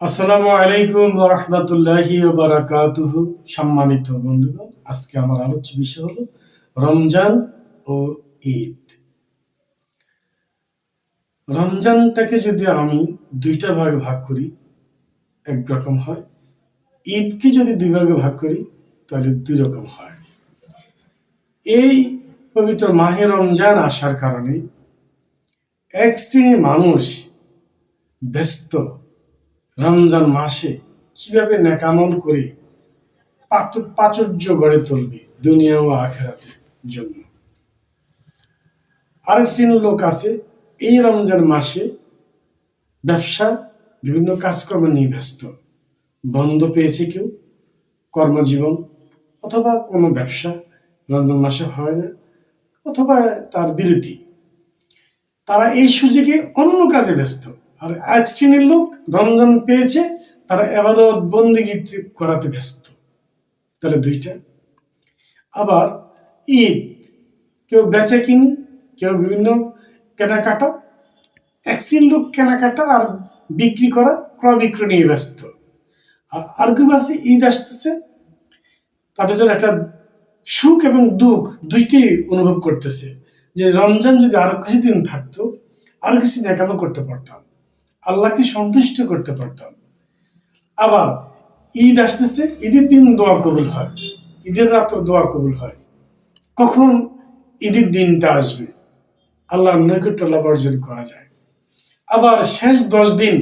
আসসালামু আলাইকুম রহমতুল্লাহি বারাকাতুহ। সম্মানিত বন্ধুগণ, আজকে আমার আলোচ্য বিষয় হলো রমজান ও ঈদ। রমজানটাকে যদি আমি দুইটা ভাগে ভাগ করি একরকম হয়, ঈদকে যদি দুই ভাগে ভাগ করি, তাহলে দুই রকম হয়। এই পবিত্র মাহে রমজান আসার কারণে এক শ্রেণির মানুষ ব্যস্ত রমজান মাসে কীভাবে নেকামল করে প্রাচুর্য গড়ে তুলবে দুনিয়া ও আখেরাতের জন্য? আরেক শ্রেণির লোক আছে, এই রমজান মাসে ব্যবসা, বিভিন্ন কাজকর্ম নিয়ে ব্যস্ত। বন্ধ পেয়েছে কেউ? কর্মজীবন অথবা কোনো ব্যবসা রমজান মাসে হয় না? অথবা তার বিরতি। তারা এই সুযোগে অন্য কাজে ব্যস্ত। আর এক শ্রেণির লোক রমজান পেয়েছে, তারা এবাদত বন্দিগি করাতে ব্যস্ত। তাহলে দুইটা। আবার ঈদ, কেউ বেচে কিনি, কেউ বিভিন্ন কেনাকাটা। এক শ্রেণির লোক কেনাকাটা আর বিক্রি করা, ক্রয় বিক্রয় নিয়ে ব্যস্ত। আর আর কেউ আছে, ঈদ আসতেছে। তাদের জন্য একটা সুখ এবং দুঃখ দুইটি অনুভব করতেছে। যে রমজান যদি আরও কিছুদিন থাকতো, আরও কিছু নেকামো করতে পারতাম। আল্লাহকে সন্তুষ্ট করতে পারতাম। আবার ঈদ আসতেছে, ঈদের দিন দোয়া কবুল হয়, ঈদের রাত্র দোয়া কবুল হয়। কখন ঈদের দিনটা আসবে? আল্লাহর নৈকট্য লাভ অর্জন করা যায়। আবার শেষ দশ দিন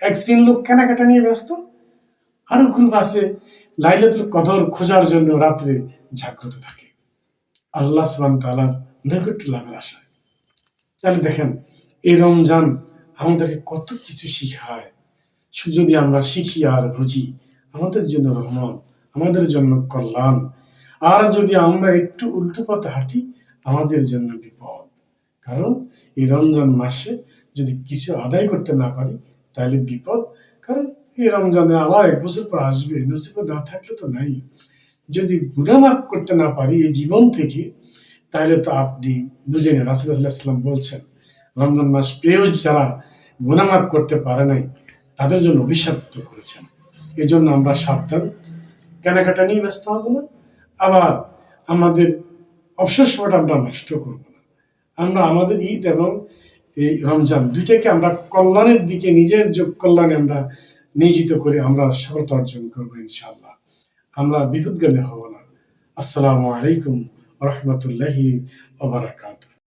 এক শ্রেণির লোক কেনাকাটা নিয়ে ব্যস্ত। আরও গ্রুপ আছে, লাইলাতুল কদর খোঁজার জন্য রাত্রে জাগ্রত থাকে। আল্লাহ সুবান তালার নৈকট্য লাভের আশায়। তাহলে দেখেন, এই রমজান আমাদেরকে কত কিছু শিখায়। যদি আমরা শিখি আর বুঝি, আমাদের জন্য রহমত, আমাদের জন্য কল্যাণ। আর যদি আমরা একটু উল্টো পথে হাঁটি, আমাদের জন্য বিপদ। কারণ এই রমজান মাসে যদি কিছু আদায় করতে না পারি, তাহলে বিপদ। কারণ এই রমজানে আবার এক বছর পর আসবে নসিব না থাকলে তো নাই। যদি গুণামাপ করতে না পারি এই জীবন থেকে, তাহলে তো আপনি বুঝে নেন রাসুল্লাহ বলছেন, রমজান মাস পেয়েও যারা গুণামাপ করতে পারে নাই, তাদের জন্য অভিশপ্ত করেছেন। এই জন্য আমরা সাবধান। কেনাকাটা নিয়ে ব্যস্ত হব না। আবার আমাদের অবসর সময়টা আমরা নষ্ট করব না। আমরা আমাদের ঈদ এবং এই রমজান দুইটাকে আমরা কল্যাণের দিকে, নিজের যোগ কল্যাণে আমরা নিয়োজিত করে আমরা সফলতা অর্জন করব ইনশাআল্লাহ। আমরা বিপদগামী হব না। আসসালামু আলাইকুম রহমতুল্লাহি ওবরাকাত